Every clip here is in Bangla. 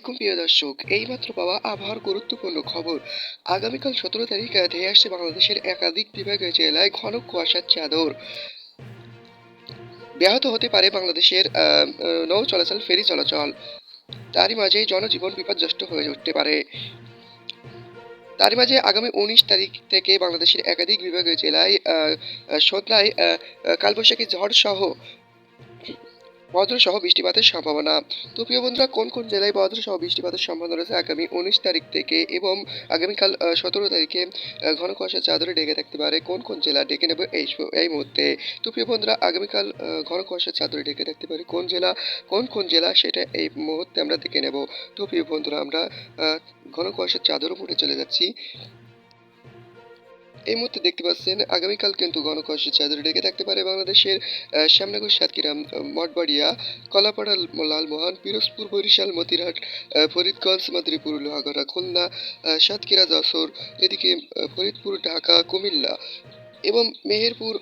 আলাইকুম প্রিয় দর্শক, এইমাত্র পাওয়া আবহাওয়ার গুরুত্বপূর্ণ খবর। আগামীকাল সতেরো তারিখ ধেয়ে আসছে বাংলাদেশের একাধিক বিভাগীয় জেলায় ঘন কুয়াশার চাদর। ব্যাহত হতে পারে বাংলাদেশের নৌ চলাচল, ফেরি চলাচল। তারই মাঝে জনজীবন বিপর্যস্ত হয়ে উঠতে পারে। তারই মাঝে আগামী উনিশ তারিখ থেকে বাংলাদেশের একাধিক বিভাগীয় জেলায় সন্ধ্যায় কালবৈশাখী ঝড় সহ বজ্র সহ বৃষ্টিপাতের সম্ভাবনা। তো প্রিয় বন্ধুরা, কোন কোন জেলায় বজ্র সহ বৃষ্টিপাতের সম্ভাবনা রয়েছে আগামী উনিশ তারিখ থেকে এবং আগামীকাল সতেরো তারিখে ঘন কুয়াশার চাদরে ডেকে থাকতে পারে? কোন কোন জেলা ডেকে নেবে এই এই মুহূর্তে? তো প্রিয় বন্ধুরা, আগামীকাল ঘন কুয়াশার চাদরে ডেকে থাকতে পারে কোন জেলা? কোন কোন জেলা সেটা এই মুহূর্তে আমরা দেখে নেব। তো প্রিয় বন্ধুরা, আমরা ঘন কুয়াশার চাদর উপরে চলে যাচ্ছি। এই মুহূর্তে দেখতে পাচ্ছেন আগামীকাল কিন্তু কুয়াশার চাদরে ডেকে থাকতে পারে বাংলাদেশের শ্যামনগর, সাতক্ষীরা মঠবাড়িয়া, কলাপাড়া লালমোহন পিরোজপুর, বরিশাল, মতিরহাট ফরিদগঞ্জ মাদরীপুর লোহাগড়া খুলনা সাতক্ষীরা, যশোর, এদিকে ফরিদপুর, ঢাকা, কুমিল্লা এবং মেহেরপুর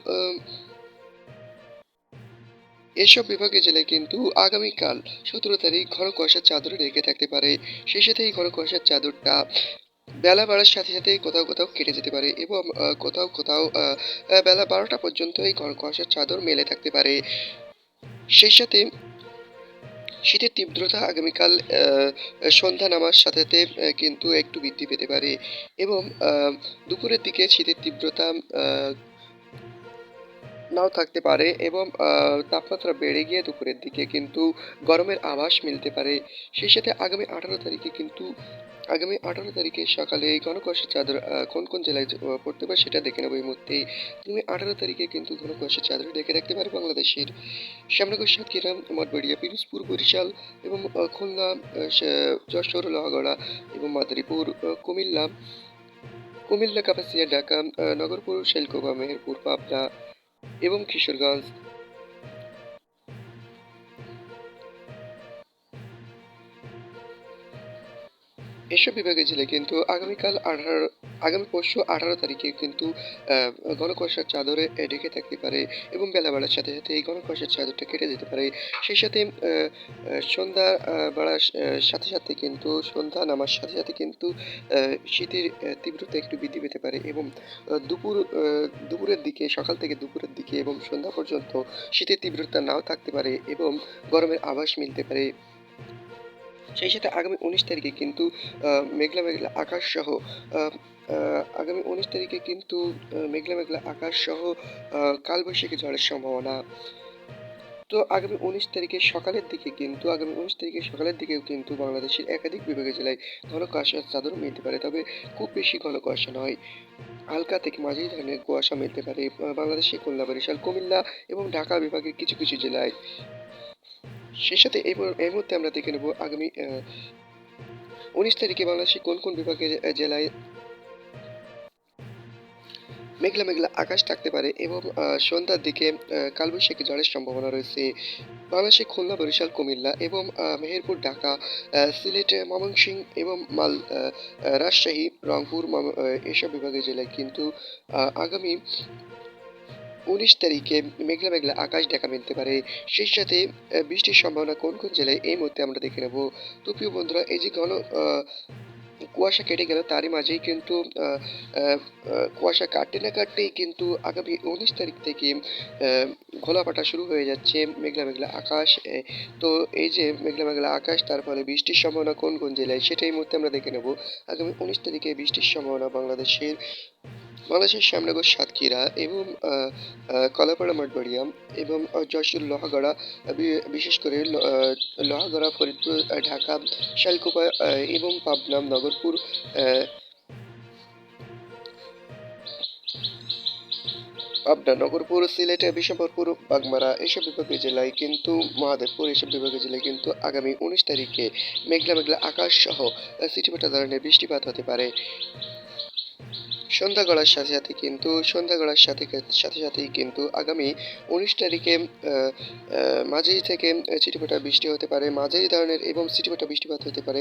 এসব বিভাগীয় জেলায় কিন্তু আগামীকাল সতেরো তারিখ ঘন কুয়াশার চাদরে ঢেকে থাকতে পারে। সেই সাথে এই ঘন কুয়াশার চাদরটা বেলা বাড়ার সাথে সাথে কোথাও কোথাও কেটে যেতে পারে এবং কোথাও কোথাও বেলা বারোটা পর্যন্ত এই কুয়াশার চাদর মেলে থাকতে পারে। সেই সাথে শীতের তীব্রতা আগামীকাল সন্ধ্যা নামার সাথে সাথে কিন্তু একটু বৃদ্ধি পেতে পারে এবং দুপুরের দিকে শীতের তীব্রতা নাও থাকতে পারে এবং তাপমাত্রা বেড়ে গিয়ে দুপুরের দিকে কিন্তু গরমের আভাস মিলতে পারে। সেই সাথে আগামী আঠারো তারিখে কিন্তু, আগামী আঠারো তারিখে সকালে এই ঘন কুয়াশার চাদর কোন কোন জেলায় পড়তে পারে সেটা দেখে নেব এই মুহূর্তে। তুমি আঠারো তারিখে কিন্তু ঘন কুয়াশার চাদর দেখে রাখতে পারে বাংলাদেশের। শ্যামনগর, সাতক্ষীরা, মঠবাড়িয়া, পিরোজপুর, বরিশাল এবং খুলনা যশোর, লোহাগড়া এবং মাদারীপুর কুমিল্লা। কুমিল্লা, কাপাসিয়া, ঢাকা নগরপুর, শেলকোবা, মেহেরপুর, পাবনা এবং কিশোরগঞ্জ। এসব বিভাগের জেলায় কিন্তু আগামীকাল আঠারো আগামী পরশু আঠারো তারিখে কিন্তু আহ, চাদরে ঢেকে থাকতে পারে এবং বেলা বাড়ার সাথে সাথে এই ঘন চাদরটা কেটে যেতে পারে। সেই সাথে সন্ধ্যা বাড়ার সাথে সাথে কিন্তু সন্ধ্যা নামার সাথে সাথে কিন্তু শীতের তীব্রতা একটু বৃদ্ধি পেতে পারে এবং দুপুর দুপুরের দিকে সকাল থেকে দুপুরের দিকে এবং সন্ধ্যা পর্যন্ত শীতের তীব্রতা নাও থাকতে পারে এবং গরমের আভাস মিলতে পারে। সেই সাথে আগামী উনিশ তারিখে কিন্তু মেঘলা মেঘলা আকাশ সহ আগামী উনিশ তারিখে কিন্তু মেঘলা মেঘলা আকাশ সহ কালবৈশাখী ঝড়ের সম্ভাবনা। তো আগামী উনিশ তারিখে সকালের দিকে কিন্তু, আগামী উনিশ তারিখে সকালের দিকেও কিন্তু বাংলাদেশের একাধিক বিভাগীয় জেলায় ঘন কুয়াশার চাদর মিলতে পারে, তবে খুব বেশি ঘন কুয়াশা নয়। হালকা থেকে মাঝারি ধরনের কুয়াশা মিলতে পারে বাংলাদেশের খুলনা, বরিশাল, কুমিল্লা এবং ঢাকা বিভাগের কিছু কিছু জেলায়। সেই সাথে এই মুহূর- এই মুহূর্তে আমরা দেখে নেব আগামী উনিশ তারিখে বাংলাদেশের কোন কোন বিভাগের জেলায় মেঘলা মেঘলা আকাশ থাকতে পারে এবং সন্ধ্যার দিকে কালবৈশাখী ঝড়ের সম্ভাবনা রয়েছে। বাংলাদেশে খুলনা, বরিশাল, কুমিল্লা এবং মেহেরপুর, ঢাকা সিলেট ময়মনসিংহ এবং মাল রাজশাহী, রংপুর এসব বিভাগের জেলায়। কিন্তু আগামী উনিশ তারিখে মেঘলা মেঘলা আকাশ দেখা মিলতে পারে। সেই সাথে বৃষ্টির সম্ভাবনা কোন কোন জেলায় এই মুহূর্তে আমরা দেখে নেব। তো প্রিয় বন্ধুরা, এই যে ঘন কুয়াশা কেটে গেল তারই মাঝেই কিন্তু কুয়াশা কাটতে না কাটতেই কিন্তু আগামী উনিশ তারিখ থেকে ঘোলাপাটা শুরু হয়ে যাচ্ছে মেঘলা মেঘলা আকাশ। তো এই যে মেঘলা মেঘলা আকাশ, তার ফলে বৃষ্টির সম্ভাবনা কোন কোন জেলায়, সেটা এই মুহূর্তে আমরা দেখে নেব। আগামী উনিশ তারিখে বৃষ্টির সম্ভাবনা বাংলাদেশের বাংলাদেশের শ্যামনগর, সাতক্ষীরা এবং কলাপাড়া, মঠবাড়িয়া এবং যশোর লোহাগড়া বিশেষ করে লোহাগড়া, ফরিদপুর ঢাকা, শালকুপা এবং পাবনা, নগরপুর পাবনা, নগরপুর, সিলেট বিশম্বরপুর বাগমারা এসব বিভাগীয় জেলায় কিন্তু, মহাদেবপুর এসব বিভাগীয় জেলায় কিন্তু আগামী উনিশ তারিখে মেঘলা মেঘলা আকাশ সহ সিটিপাটা ধরনের বৃষ্টিপাত হতে পারে। সন্ধ্যা গড়ার সাথে সাথে কিন্তু সন্ধ্যা গড়ার সাথে সাথে সাথেই কিন্তু আগামী উনিশ তারিখে মাঝারি থেকে চিটিপাটা বৃষ্টি হতে পারে, মাঝারি ধরনের এবং চিটিপাটা বৃষ্টিপাত হতে পারে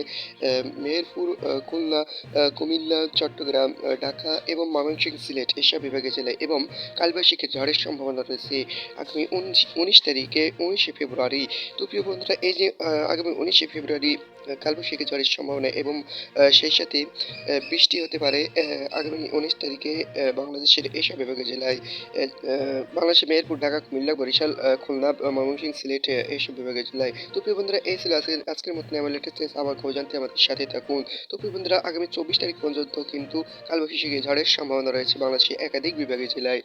মেহেরপুর খুলনা কুমিল্লা, চট্টগ্রাম ঢাকা এবং ময়মনসিংহ সিলেট এসব বিভাগের জেলায় এবং কালবৈশাখী ঝড়ের সম্ভাবনা রয়েছে আগামী উনিশ উনিশ তারিখে উনিশে ফেব্রুয়ারি। তো প্রিয় বন্ধুরা, এই যে আগামী উনিশে ফেব্রুয়ারি কালবৈশাখী ঝড়ের সম্ভাবনা এবং সেই সাথে বৃষ্টি হতে পারে আগামী উনিশ তারিখে বাংলাদেশের এসব বিভাগীয় জেলায়। বাংলাদেশের মেহেরপুর ঢাকা কুমিল্লা বরিশাল খুলনা আহ, ময়মনসিংহ সিলেট এইসব বিভাগীয় জেলায়। তো প্রিয় বন্ধুরা এই ছিল আজকের আজকের মতন আমার লেটেস্ট আবার খবর জানতে আমাদের সাথে থাকুন। তো প্রিয় বন্ধুরা আগামী চব্বিশ তারিখ পর্যন্ত কিন্তু কালবৈশাখী ঝড়ের সম্ভাবনা রয়েছে বাংলাদেশের একাধিক বিভাগীয় জেলায়।